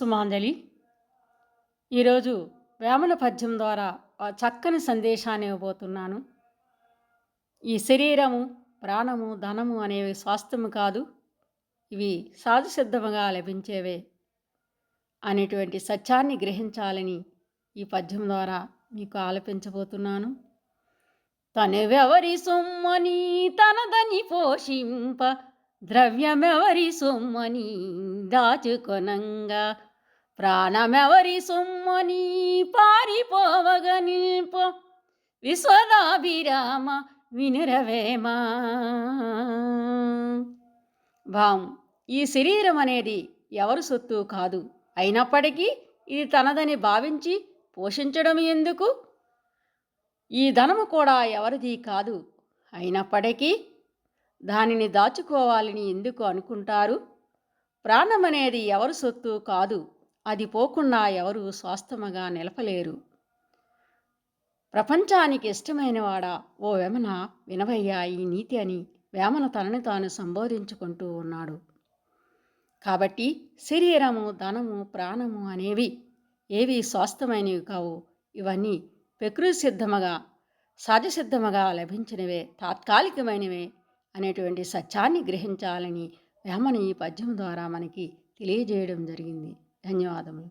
సుమాంజలి ఈరోజు వేమన పద్యం ద్వారా చక్కని సందేశాన్ని ఇవ్వబోతున్నాను. ఈ శరీరము ప్రాణము ధనము అనేవి స్వాస్థ్యము కాదు ఇవి సహజసిద్ధముగా లభించేవే అనేటువంటి సత్యాన్ని గ్రహించాలని ఈ పద్యం ద్వారా మీకు ఆలపించబోతున్నాను. తనెవెవరి సొమ్మని తనదని పోషింప ద్రవ్యమెవరి సొమ్మని దాచుకొనంగా? ప్రాణమెవరి సొమ్మని పారిపోవగ నిల్ప? విశ్వదాభిరామ వినురవేమా? భావం ఈ శరీరం అనేది ఎవరు సొత్తు కాదు. అయినప్పటికీ ఇది తనదని భావించి పోషించడం ఎందుకు? ఈ ధనము కూడా ఎవరిది కాదు. అయినప్పటికీ దానిని దాచుకోవాలని ఎందుకు అనుకుంటారు? ప్రాణం అనేది ఎవరు సొత్తు కాదు. అది పోకుండా ఎవరు స్వాస్థముగా నిలపలేరు. ప్రపంచానికి ఇష్టమైనవాడా? ఓ వేమన వినవయ్యా ఈ నీతి అని వేమన తనని తాను సంబోధించుకుంటూ ఉన్నాడు. కాబట్టి శరీరము ధనము ప్రాణము అనేవి ఏవి స్వాస్థమైనవి కావు. ఇవన్నీ ప్రకృతి సిద్ధముగా సహజసిద్ధముగా లభించినవే తాత్కాలికమైనవే. అనేటువంటి సత్యాన్ని గ్రహించాలని వేమన ఈ పద్యం ద్వారా మనకి తెలియజేయడం జరిగింది. ధన్యవాదములు.